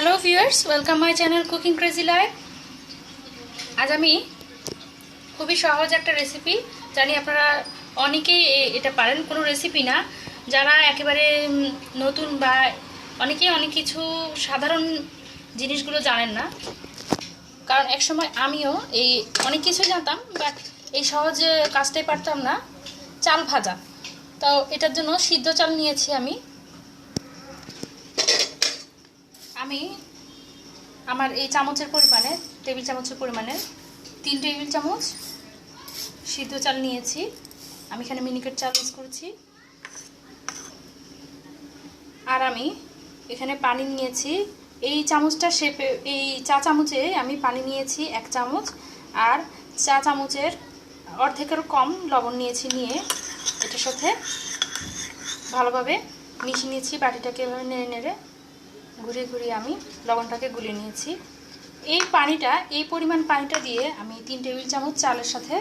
Hello viewers welcome my channel cooking crazy life আজ আমি খুবই সহজ একটা রেসিপি জানি আপনারা অনেকেই এটা পারেন। কোনো রেসিপি না। যারা একেবারে নতুন বা অনেকেই অনেক কিছু সাধারণ জিনিসগুলো জানেন না। কারণ একসময় আমিও এই অনেক কিছু জানতাম বাট এই সহজ কাজটাই পারতাম না। চাল ভাজা। তো এটার জন্য সিদ্ধ চাল নিয়েছি আমি। আমি আমার এই চামচের পরিমাণে, টেবিল চামচের পরিমাণে তিন টেবিল চামচ সিদ্ধ চাল নিয়েছি। আমি এখানে মিনিকেট চাল ইউজ করেছি। আর আমি এখানে পানি নিয়েছি। এই চামচটা শেপে, এই চা চামচে আমি পানি নিয়েছি এক চামচ। আর চা চামচের অর্ধেকেরও কম লবণ নিয়েছি নিয়ে এটার সাথে ভালোভাবে মিশিয়ে নিয়েছি, বাটিটাকে এভাবে নেড়ে নেড়ে। ঘুরিয়ে ঘুরিয়ে আমি লবণটাকে গুলে নিয়েছি। এই পানিটা, এই পরিমাণ পানিটা দিয়ে আমি তিন টেবিল চামচ চালের সাথে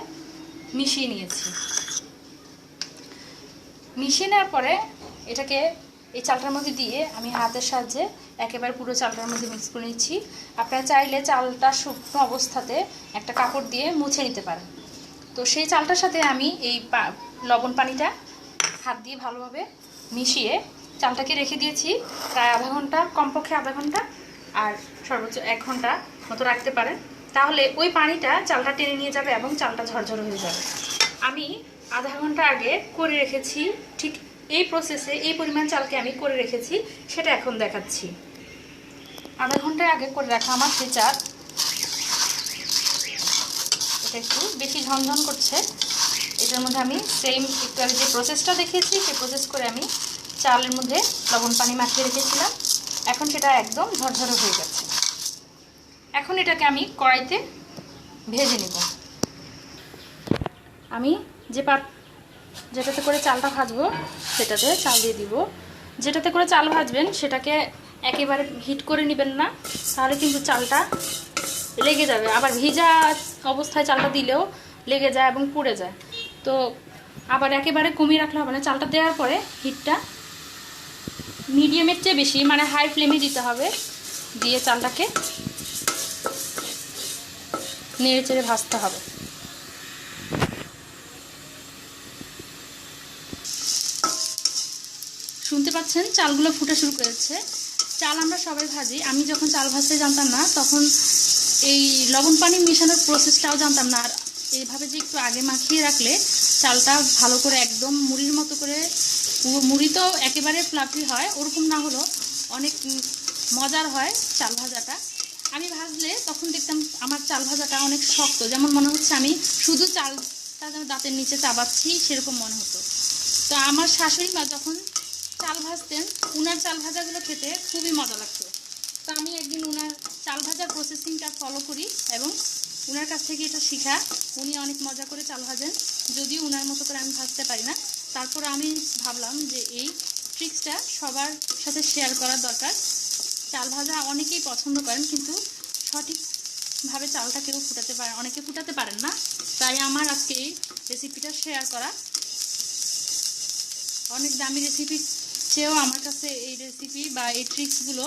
মিশিয়ে নিয়েছি। মিশিয়ে নেওয়ার পরে এটাকে এই চালটার মধ্যে দিয়ে আমি হাতের সাহায্যে একেবারে পুরো চালটার মধ্যে মিক্স করে নিচ্ছি। আপনারা চাইলে চালটা শুকনো অবস্থাতে একটা কাপড় দিয়ে মুছে নিতে পারেন। তো সেই চালটার সাথে আমি এই লবণ পানিটা হাত দিয়ে ভালোভাবে মিশিয়ে চালটাকে রেখে দিয়েছি। প্রায় আধা ঘণ্টা, কমপক্ষে আধা ঘণ্টা, আর সর্বোচ্চ এক ঘণ্টা মতো রাখতে পারেন। তাহলে ওই পানিটা চালটা টেনে নিয়ে যাবে এবং চালটা ঝরঝর হয়ে যাবে। আমি আধা ঘণ্টা আগে করে রেখেছি, ঠিক এই প্রসেসে এই পরিমাণ চালকে আমি করে রেখেছি, সেটা এখন দেখাচ্ছি। আধা ঘণ্টা আগে করে রাখা আমার সেই চাল এটা একটু বেশি ঝনঝন করছে। এটার মধ্যে আমি সেম একটু আগে যে প্রসেসটা দেখিয়েছি। সেই প্রসেস করে আমি চালের মধ্যে লবণ পানি মাখিয়ে রেখেছিলাম। এখন সেটা একদম ঝরঝরে হয়ে গেছে। এখন এটাকে আমি কড়াইতে ভেজে নেব। আমি যে পাত, যেটাতে করে চালটা ভাজবো, সেটাতে চাল দিয়ে দিব। যেটাতে করে চাল ভাজবেন, সেটাকে একেবারে হিট করে নেবেন না, তাহলে কিন্তু চালটা লেগে যাবে। আবার ভিজা অবস্থায় চালটা দিলেও লেগে যায় এবং পুড়ে যায়। তো আবার একেবারে কমিয়ে রাখলে হবে না। চালটা দেওয়ার পরে হিটটা মিডিয়ামের চেয়ে বেশি মানে হাই ফ্লেমে দিতে হবে। দিয়ে চালটাকে নেড়ে চেড়ে ভাজতে হবে। শুনতে পাচ্ছেন? চালগুলো ফুটে শুরু করেছে। চাল আমরা সবাই ভাজি। আমি যখন চাল ভাজতে জানতাম না, তখন এই লবণ পানি মেশানোর প্রসেসটাও জানতাম না। আর এইভাবে যে একটু আগে মাখিয়ে রাখলে চালটা ভালো করে একদম মুড়ির মতো করে মুড়ি তো একেবারে ফ্লাফি হয়, ওরকম না হলেও অনেক মজার হয় চাল ভাজাটা। আমি ভাজলে তখন দেখতাম আমার চাল ভাজাটা অনেক শক্ত, যেমন মনে হচ্ছে আমি শুধু চালটা যেন দাঁতের নিচে চাবাচ্ছি, সেরকম মনে হতো। তো আমার শাশুড়ি মা যখন চাল ভাজতেন, উনার চাল ভাজাগুলো খেতে খুবই মজা লাগতো। তো আমি একদিন উনার চাল ভাজার প্রসেসিংটা ফলো করি এবং উনার কাছ থেকে এটা শেখা। উনি অনেক মজা করে চাল ভাজেন যদিও উনার মতো করে আমি ভাজতে পারি না। তারপর আমি ভাবলাম যে এই ট্রিক্সটা সবার সাথে শেয়ার করার দরকার। চাল ভাজা অনেকেই পছন্দ করেন, কিন্তু সঠিকভাবে চালটা কেউ ফুটাতে পারে, অনেকে ফুটাতে পারেন না। তাই আমার আজকে এই রেসিপিটা শেয়ার করা। অনেক দামি রেসিপি চেয়েও আমার কাছে এই রেসিপি বা এই ট্রিক্সগুলো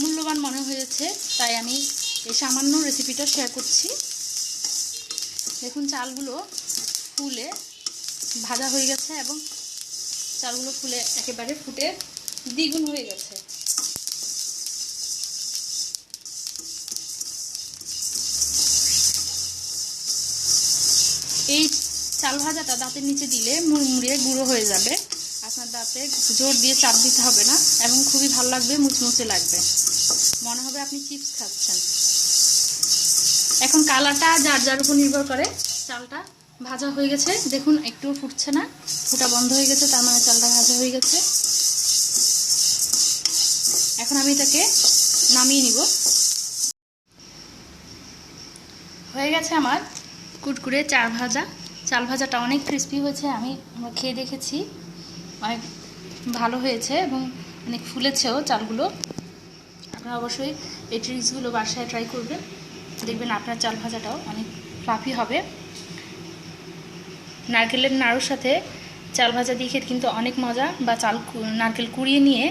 মূল্যবান মনে হয়েছে। তাই আমি এই সামান্য রেসিপিটা শেয়ার করছি। দেখুন চালগুলো ফুলে ভাজা হয়ে গেছে এবং চালগুলো ফুলে একেবারে ফুটে দ্বিগুণ হয়ে গেছে। এই চাল ভাজাটা দাঁতের নিচে দিলে মুড়মুড়িয়ে গুঁড়ো হয়ে যাবে। আপনার দাঁতে জোর দিয়ে চাপ দিতে হবে না এবং খুবই ভালো লাগবে, মুচমুচে লাগবে। মনে হবে আপনি চিপস খাচ্ছেন। এখন কালারটা যার যার উপর নির্ভর করে, চালটা ভাজা হয়ে গেছে। দেখুন, একটু ফুটছে না, ফুটা বন্ধ হয়ে গেছে, তার মানে চালটা ভাজা হয়ে গেছে। এখন আমি এটাকে নামিয়ে নিব। হয়ে গেছে আমার কুটকুড়ে চাল ভাজা। চাল ভাজাটা অনেক ক্রিস্পি হয়েছে, আমি আমরা খেয়ে দেখেছি। অনেক ভালো হয়েছে এবং অনেক ফুলেছেও চালগুলো। আপনারা অবশ্যই এই ট্রিক্সগুলো বাসায় ট্রাই করবেন। দেখবেন আপনার চাল ভাজাটাও অনেক ফ্লাফি হবে। নারকেলের নাড়ুর সাথে চাল ভাজা দিয়ে খেতে কিন্তু অনেক মজা বা চাল নারকেল কুড়িয়ে নিয়ে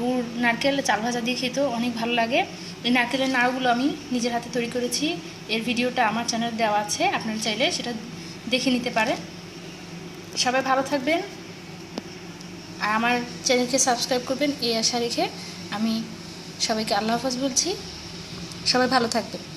গুড়, নারকেল, চাল ভাজা দিয়ে খেতেও অনেক ভালো লাগে। এই নারকেলের নাড়ুগুলো আমি নিজের হাতে তৈরি করেছি। এর ভিডিওটা আমার চ্যানেলে দেওয়া আছে, আপনারা চাইলে সেটা দেখে নিতে পারেন। সবাই ভালো থাকবেন। আর আমার চ্যানেলকে সাবস্ক্রাইব করবেন, এই আশা রেখে আমি সবাইকে আল্লাহ হাফাজ বলছি। সবাই ভালো থাকবেন।